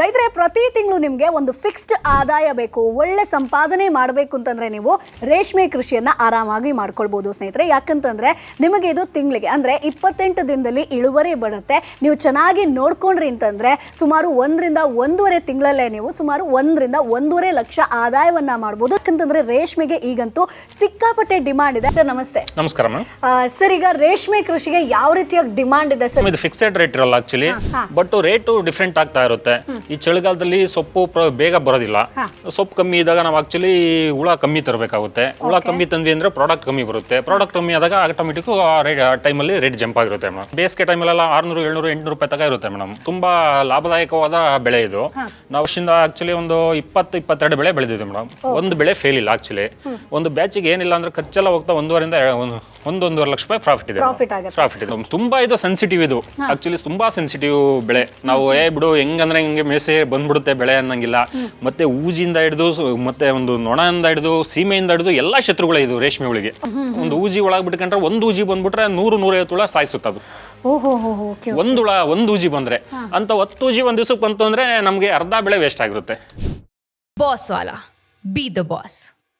ರೈತರೇ ಪ್ರತಿ ತಿಂಗಳು ನಿಮಗೆ ಒಂದು ಫಿಕ್ಸ್ಡ್ ಆದಾಯ ಬೇಕು ಒಳ್ಳೆ ಸಂಪಾದನೆ ಮಾಡಬೇಕು ಅಂತಂದ್ರೆ ನೀವು ರೇಷ್ಮೆ ಕೃಷಿಯನ್ನ ಆರಾಮಾಗಿ ಮಾಡ್ಕೊಳ್ಬೋದು ಸ್ನೇಹಿತರೆ. ಯಾಕಂತಂದ್ರೆ ನಿಮಗೆ ಇದು ತಿಂಗಳಿಗೆ ಅಂದ್ರೆ ಇಪ್ಪತ್ತೆಂಟು ದಿನದಲ್ಲಿ ಇಳುವರಿ ಬರುತ್ತೆ. ನೀವು ಚೆನ್ನಾಗಿ ನೋಡ್ಕೊಂಡ್ರಿ ಅಂತಂದ್ರೆ ಸುಮಾರು ಒಂದರಿಂದ ಒಂದೂವರೆ ತಿಂಗಳಲ್ಲೇ ನೀವು ಸುಮಾರು ಒಂದರಿಂದ ಒಂದೂವರೆ ಲಕ್ಷ ಆದಾಯವನ್ನ ಮಾಡ್ಬೋದು. ಯಾಕಂತಂದ್ರೆ ರೇಷ್ಮೆಗೆ ಈಗಂತೂ ಸಿಕ್ಕಾಪಟ್ಟೆ ಡಿಮಾಂಡ್ ಇದೆ. ಸರ್ ನಮಸ್ತೆ. ನಮಸ್ಕಾರ ಸರ್ ಈಗ ರೇಷ್ಮೆ ಕೃಷಿಗೆ ಯಾವ ರೀತಿಯಾಗಿ ಡಿಮಾಂಡ್ ಇದೆ ಸರ್? ಇದು ಫಿಕ್ಸೆಡ್ ರೇಟ್ ಇರಲ್ಲ ಆಕ್ಚುಲಿ ಬಟ್ ರೇಟು ಡಿಫ್ರೆಂಟ್ ಆಗ್ತಾ ಇರುತ್ತೆ. ಈ ಚಳಿಗಾಲದಲ್ಲಿ ಸೊಪ್ಪು ಪ್ರ- ಬೇಗ ಬರೋದಿಲ್ಲ. ಸೊಪ್ಪು ಕಮ್ಮಿ ಇದ್ದಾಗ ನಾವು ಆಕ್ಚುಲಿ ಹುಳ ಕಮ್ಮಿ ತರಬೇಕಾಗುತ್ತೆ. ಹುಳ ಕಮ್ಮಿ ತಂದ್ವಿ ಅಂದ್ರೆ ಪ್ರಾಡಕ್ಟ್ ಕಮ್ಮಿ ಬರುತ್ತೆ. ಪ್ರಾಡಕ್ಟ್ ಕಮ್ಮಿ ಆದಾಗ ಆಟೋಮೆಟಿಕ್ ಟೈಮಲ್ಲಿ ರೇಟ್ ಜಂಪ್ ಆಗಿರುತ್ತೆ ಮೇಡಮ್. ಬೇಸಿಗೆ ಟೈಮಲ್ಲೆಲ್ಲ ಆರ್ನೂರು ಏಳ್ನೂರು ಎಂಟ್ನೂರು ರೂಪಾಯಿ ತಗ ಇರುತ್ತೆ ಮೇಡಮ್. ತುಂಬಾ ಲಾಭದಾಯಕವಾದ ಬೆಳೆ ಇದು. ನಾವು ವರ್ಷದಿಂದ ಆಕ್ಚುಲಿ ಒಂದು ಇಪ್ಪತ್ತು ಇಪ್ಪತ್ತೆರಡು ಬೆಳೆ ಬೆಳೆದಿದ್ವಿ ಮೇಡಮ್. ಒಂದು ಬೆಳೆ ಫೇಲ್ ಇಲ್ಲ ಆಕ್ಚುಲಿ ಒಂದು ಬ್ಯಾಚಿಗೆ ಏನಿಲ್ಲ ಅಂದ್ರೆ ಖರ್ಚೆಲ್ಲ ಹೋಗ್ತಾ ಒಂದೂವರೆಯಿಂದ ಒಂದು ಒಂದು ಒಂದೊಂದೂವರೆ ಲಕ್ಷ ರೂಪಾಯಿ ಪ್ರಾಫಿಟ್ ಇದೆ. ಪ್ರಾಫಿಟ್ ಆಗುತ್ತೆ. ಇದೆ. ತುಂಬಾ ಇದು ಸೆನ್ಸಿಟಿವ್ ಇದು. ಆಕ್ಚುಲಿ ತುಂಬಾ ಸೆನ್ಸಿಟಿವ್ ಬೆಳೆ. ನಾವು ಏ ಬಿಡು ಹೆಂಗಂದ್ರೆ ಹಿಂಗೆ ಮೇಸೆ ಬಂದ್ಬಿಡುತ್ತೆ ಬೆಳೆ ಅನ್ನಂಗಿಲ್ಲ. ಮತ್ತೆ ಊಜಿಯಿಂದ ಹಿಡಿದು ಮತ್ತೆ ಒಂದು ನೊಣದಿಂದ ಹಿಡಿದು ಸೀಮೆಯಿಂದ ಹಿಡಿದು ಎಲ್ಲಾ ಶತ್ರುಗಳೇ ಇದು ರೇಷ್ಮೆ ಹುಳಿಗೆ. ಒಂದು ಊಜಿ ಒಳಗೆ ಬಿಟ್ಕೊಂಡ್ರೆ ಒಂದು ಊಜಿ ಬಂದ್ಬಿಟ್ರೆ ನೂರು ನೂರೈವತ್ತು ಹುಳ ಸಾಯಿಸುತ್ತದು ಒಂದು ಹುಳ ಒಂದು ಊಜಿ ಬಂದ್ರೆ. ಅಂತ ಹತ್ತು ಊಜಿ ಒಂದ್ ದಿವಸಕ್ಕೆ ಬಂತು ಅಂದ್ರೆ ನಮ್ಗೆ ಅರ್ಧ ಬೆಳೆ ವೇಸ್ಟ್ ಆಗಿರುತ್ತೆ. ಬಾಸ್ ವಾಲಾ ಬಿ ದ ಬಾಸ್